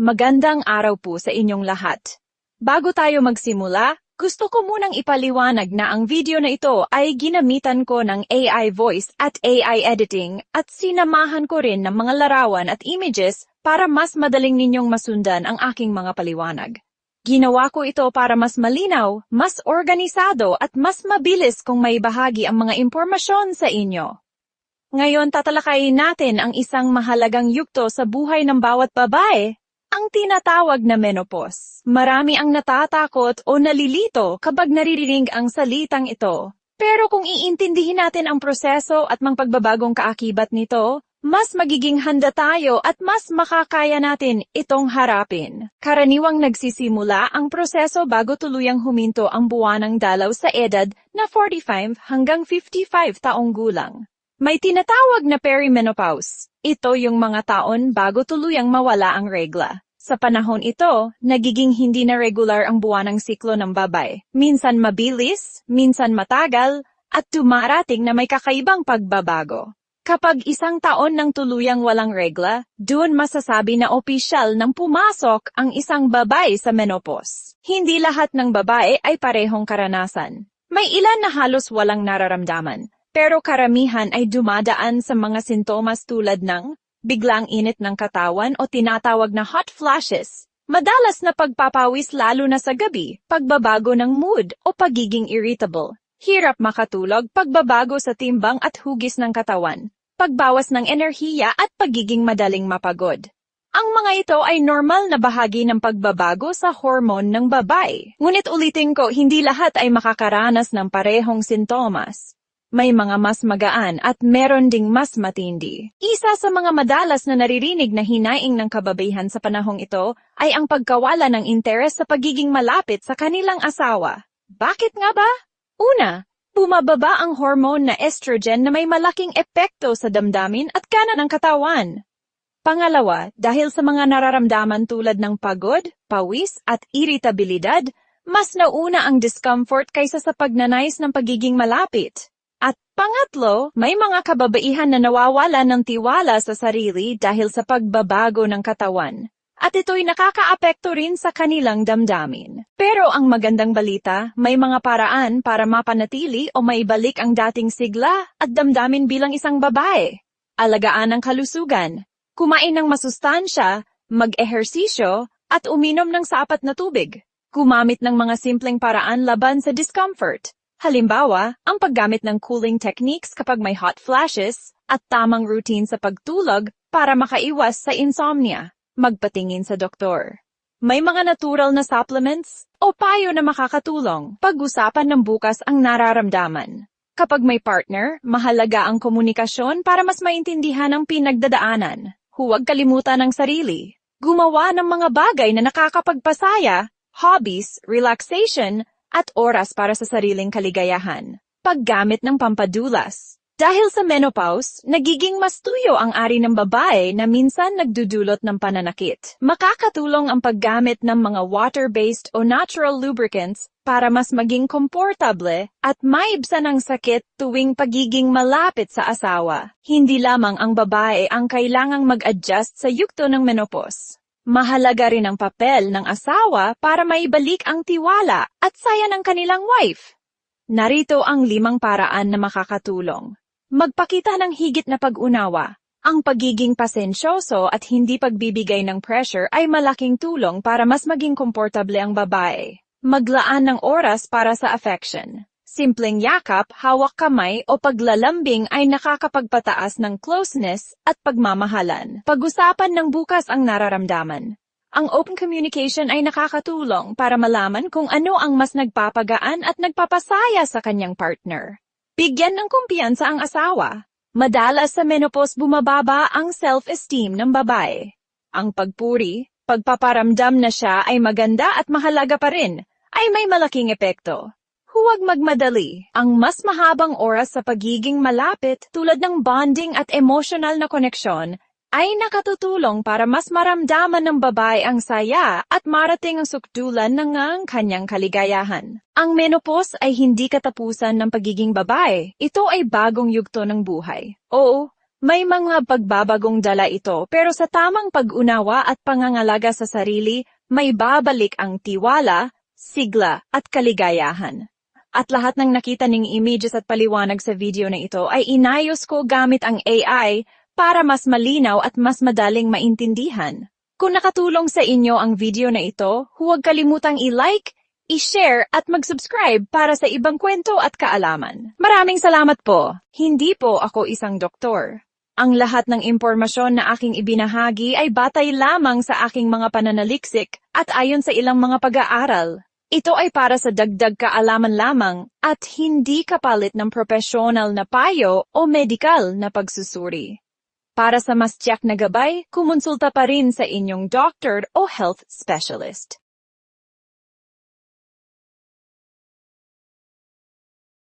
Magandang araw po sa inyong lahat. Bago tayo magsimula, gusto ko munang ipaliwanag na ang video na ito ay ginamitan ko ng AI voice at AI editing at sinamahan ko rin ng mga larawan at images para mas madaling ninyong masundan ang aking mga paliwanag. Ginawa ko ito para mas malinaw, mas organisado at mas mabilis kung may bahagi ang mga impormasyon sa inyo. Ngayon tatalakayin natin ang isang mahalagang yugto sa buhay ng bawat babae, ang tinatawag na menopause. Marami ang natatakot o nalilito kapag naririnig ang salitang ito. Pero kung iintindihin natin ang proseso at mga pagbabagong kaakibat nito, mas magiging handa tayo at mas makakaya natin itong harapin. Karaniwang nagsisimula ang proseso bago tuluyang huminto ang buwanang dalaw sa edad na 45 hanggang 55 taong gulang. May tinatawag na perimenopause. Ito yung mga taon bago tuluyang mawala ang regla. Sa panahon ito, nagiging hindi na regular ang buwanang siklo ng babay. Minsan mabilis, minsan matagal, at dumarating na may kakaibang pagbabago. Kapag isang taon ng tuluyang walang regla, doon masasabi na opisyal nang pumasok ang isang babae sa menopause. Hindi lahat ng babae ay parehong karanasan. May ilan na halos walang nararamdaman, pero karamihan ay dumadaan sa mga sintomas tulad ng biglang init ng katawan o tinatawag na hot flashes, madalas na pagpapawis lalo na sa gabi, pagbabago ng mood o pagiging irritable, hirap makatulog, pagbabago sa timbang at hugis ng katawan, pagbawas ng enerhiya at pagiging madaling mapagod. Ang mga ito ay normal na bahagi ng pagbabago sa hormone ng babae. Ngunit ulitin ko, hindi lahat ay makakaranas ng parehong sintomas. May mga mas magaan at meron ding mas matindi. Isa sa mga madalas na naririnig na hinaing ng kababayhan sa panahong ito ay ang pagkawala ng interes sa pagiging malapit sa kanilang asawa. Bakit nga ba? Una, bumababa ang hormone na estrogen na may malaking epekto sa damdamin at kanan ng katawan. Pangalawa, dahil sa mga nararamdaman tulad ng pagod, pawis at iritabilidad, mas nauna ang discomfort kaysa sa pagnanais ng pagiging malapit. At pangatlo, may mga kababaihan na nawawala ng tiwala sa sarili dahil sa pagbabago ng katawan. At ito'y nakakaapekto rin sa kanilang damdamin. Pero ang magandang balita, may mga paraan para mapanatili o maibalik ang dating sigla at damdamin bilang isang babae. Alagaan ang kalusugan, kumain ng masustansya, mag-ehersisyo, at uminom ng sapat na tubig. Gumamit ng mga simpleng paraan laban sa discomfort. Halimbawa, ang paggamit ng cooling techniques kapag may hot flashes at tamang routine sa pagtulog para makaiwas sa insomnia. Magpatingin sa doktor. May mga natural na supplements o payo na makakatulong. Pag-usapan ng bukas ang nararamdaman. Kapag may partner, mahalaga ang komunikasyon para mas maintindihan ang pinagdadaanan. Huwag kalimutan ang sarili. Gumawa ng mga bagay na nakakapagpasaya, hobbies, relaxation, at oras para sa sariling kaligayahan. Paggamit ng pampadulas. Dahil sa menopause, nagiging mas tuyo ang ari ng babae na minsan nagdudulot ng pananakit. Makakatulong ang paggamit ng mga water-based o natural lubricants para mas maging komportable at maibsan ang sakit tuwing pagiging malapit sa asawa. Hindi lamang ang babae ang kailangang mag-adjust sa yugto ng menopause. Mahalaga rin ang papel ng asawa para maibalik ang tiwala at saya ng kanilang wife. Narito ang limang paraan na makakatulong. Magpakita ng higit na pag-unawa. Ang pagiging pasensyoso at hindi pagbibigay ng pressure ay malaking tulong para mas maging komportable ang babae. Maglaan ng oras para sa affection. Simpleng yakap, hawak kamay o paglalambing ay nakakapagpataas ng closeness at pagmamahalan. Pag-usapan ng bukas ang nararamdaman. Ang open communication ay nakakatulong para malaman kung ano ang mas nagpapagaan at nagpapasaya sa kanyang partner. Bigyan ng kumpiyansa ang asawa. Madalas sa menopause bumababa ang self-esteem ng babae. Ang pagpuri, pagpaparamdam na siya ay maganda at mahalaga pa rin, ay may malaking epekto. Huwag magmadali. Ang mas mahabang oras sa pagiging malapit tulad ng bonding at emotional na koneksyon ay nakatutulong para mas maramdaman ng babae ang saya at marating ang sukdulan ng ang kanyang kaligayahan. Ang menopause ay hindi katapusan ng pagiging babae. Ito ay bagong yugto ng buhay. Oo, May mga pagbabagong dala ito pero sa tamang pag-unawa at pangangalaga sa sarili, may babalik ang tiwala, sigla at kaligayahan. At lahat ng nakita ning images at paliwanag sa video na ito ay inayos ko gamit ang AI para mas malinaw at mas madaling maintindihan. Kung nakatulong sa inyo ang video na ito, huwag kalimutang i-like, i-share at mag-subscribe para sa ibang kwento at kaalaman. Maraming salamat po. Hindi po ako isang doktor. Ang lahat ng impormasyon na aking ibinahagi ay batay lamang sa aking mga pananaliksik at ayon sa ilang mga pag-aaral. Ito ay para sa dagdag kaalaman lamang at hindi kapalit ng profesional na payo o medikal na pagsusuri. Para sa mas tiyak na gabay, kumonsulta pa rin sa inyong doctor o health specialist.